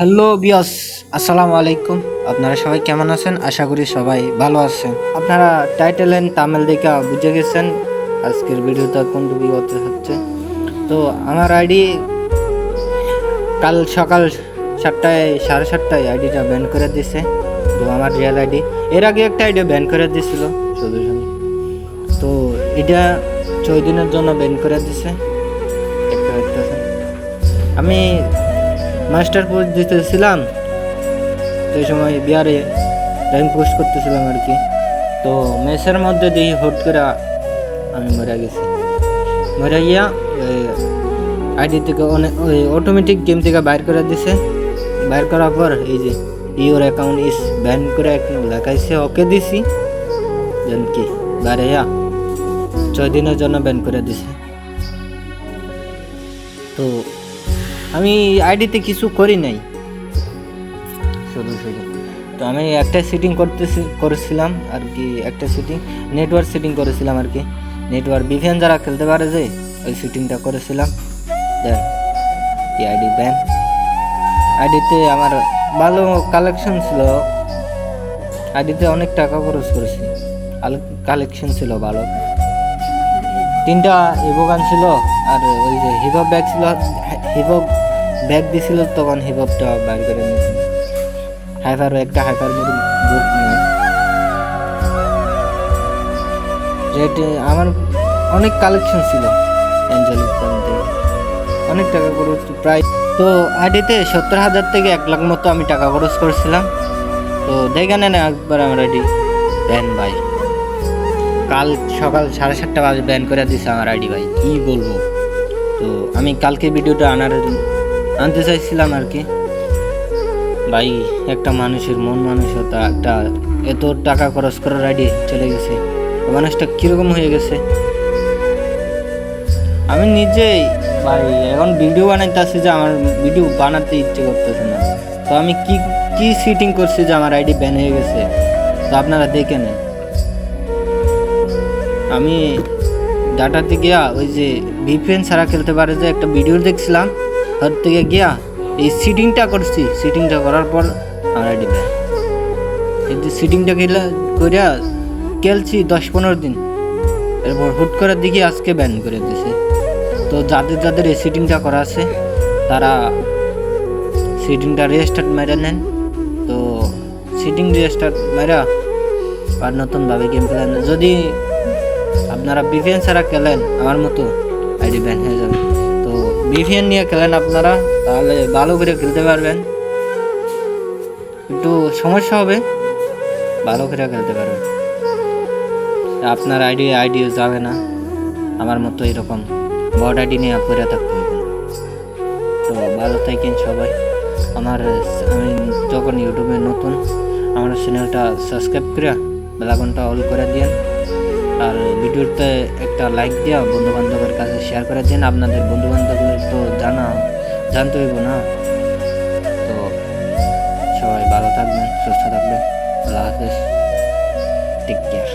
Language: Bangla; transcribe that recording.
হ্যালো বিয়স, আসসালামু আলাইকুম। আপনারা সবাই কেমন আছেন? আশা করি সবাই ভালো আছেন। আপনারা টাইটেল এন্ড তামিল দেখে বুঝে গেছেন আজকের ভিডিওটা কোন টপিক হতে হচ্ছে। তো আমার আইডি কাল সকাল সাতটায়, সাড়ে সাতটায় আইডিটা ব্যান করে দিছে। তো আমার রিয়েল আইডি এর আগে একটা আইডি ব্যান করে দিছিল। শুধু তো এটা ছয় দিনের জন্য ব্যান করে দিছে। আমি মাস্টার পোস্ট দিতেছিলাম, সেই সময় বিহারে র্যাঙ্ক পোস্ট করতেছিলাম আর কি। তো মেসের মধ্যে দিয়ে হুট করে আমি মরে গেছি। মরে গিয়া আইডি থেকে অনেক ওই অটোমেটিক গেম থেকে বাইর করে দিছে। বাইর করার পর এই যে ইউর অ্যাকাউন্ট ইস ব্যান করে লেখাইছে, ওকে দিছি। দেন কি, বাইরে ছয় দিনের জন্য ব্যান করে দিছে। তো আমি আইডিতে কিছু করি নাই। শুধু শুধু তো আমি একটা সেটিং করতেছি করেছিলাম আর কি, একটা সেটিং নেটওয়ার্ক সেটিং করেছিলাম আর কি। নেটওয়ার্ক বিভিএন যারা খেলতে পারে যে, ওই সেটিংটা করেছিলাম। দেন কি আইডি ব্যান আইডিতে আমার ভালো কালেকশন ছিল। আইডিতে অনেক টাকা খরচ করেছি। কালেকশন ছিল, ভালো। তিনটা ইভোগান ছিল আর ওই যে হিপহপ ব্যাগ ছিল হিপহপ ব্যাগ দিছিল, তখন হিপহপটা বাইর করে হাইফার একটা হাইফার গ্রুপ নিয়ে। রেট আমার অনেক কালেকশন ছিল অ্যাঞ্জেলিক থেকে। অনেক টাকা খরচ, প্রায় তো আইডিতে সত্তর হাজার থেকে এক লাখ মতো আমি টাকা খরচ করেছিলাম। তো দেখে নেন একবার আমার আইডি, ব্যান ভাই। কাল সকাল সাড়ে সাতটা বাজে ব্যান করে দিছে আমার আইডি ভাই, কি বলব? তো আমি কালকে ভিডিওটা আনার আনতে চাইছিলাম আর কি। ভাই, একটা মানুষের মন মানসিকতা, একটা এত টাকা খরচ করার আইডি চলে গেছে। মানুষটা কীরকম হয়ে গেছে? আমি নিজেই, ভাই, এখন ভিডিও বানাইতেছি যে আমার ভিডিও বানাতে ইচ্ছে করতেছে না। তো আমি কি কি সিটিং করছি যে আমার আইডি ব্যান হয়ে গেছে? তো আপনারা দেখে নেন। আমি ডাটাতে গিয়া ওই যে ভিপিএন ছাড়া খেলতে পারে যে একটা ভিডিও দেখছিলাম। ওর থেকে গিয়া এই সিটিংটা করছি। সিটিংটা করার পর আমার এই যে সিটিংটা গেলে করিয়া খেলছি দশ পনেরো দিন। এরপর হুট করে দেখি আজকে ব্যান করে দিছে। তো যাদের যাদের এই সিটিংটা করা আছে, তারা সিটিংটা রেজিস্টার্ট মেরে নেন। তো সিটিং রেজিস্টার্ট মেরা আর নতুনভাবে গেম খেলেন। যদি আপনারা বিভিএন ছাড়া খেলেন, আমার মতো আইডি ব্যান হয়ে যাবে। বিভিএন নিয়ে খেলেন আপনারা, তাহলে ভালো করে খেলতে পারবেন। একটু সমস্যা হবে, ভালো করে খেলতে পারবেন। আপনার আইডি, আইডিও যাবে না। আমার মতো এরকম বড আইডি নিয়ে পড়ে থাকতে হবে। তো ভালো থাকেন সবাই। আমার, আমি যখন ইউটিউবে নতুন, আমার চ্যানেলটা সাবস্ক্রাইব করে বেলাঘন্টা অল করে দিন আর ভিডিওতে একটা লাইক দিয়া বন্ধু বান্ধবের কাছে শেয়ার করে দিন। আপনাদের বন্ধু বান্ধবের তো জানা, জানতে হইব না। তো সবাই ভালো থাকবেন, সুস্থ থাকবেন। আল্লাহ হাফেজ। Take care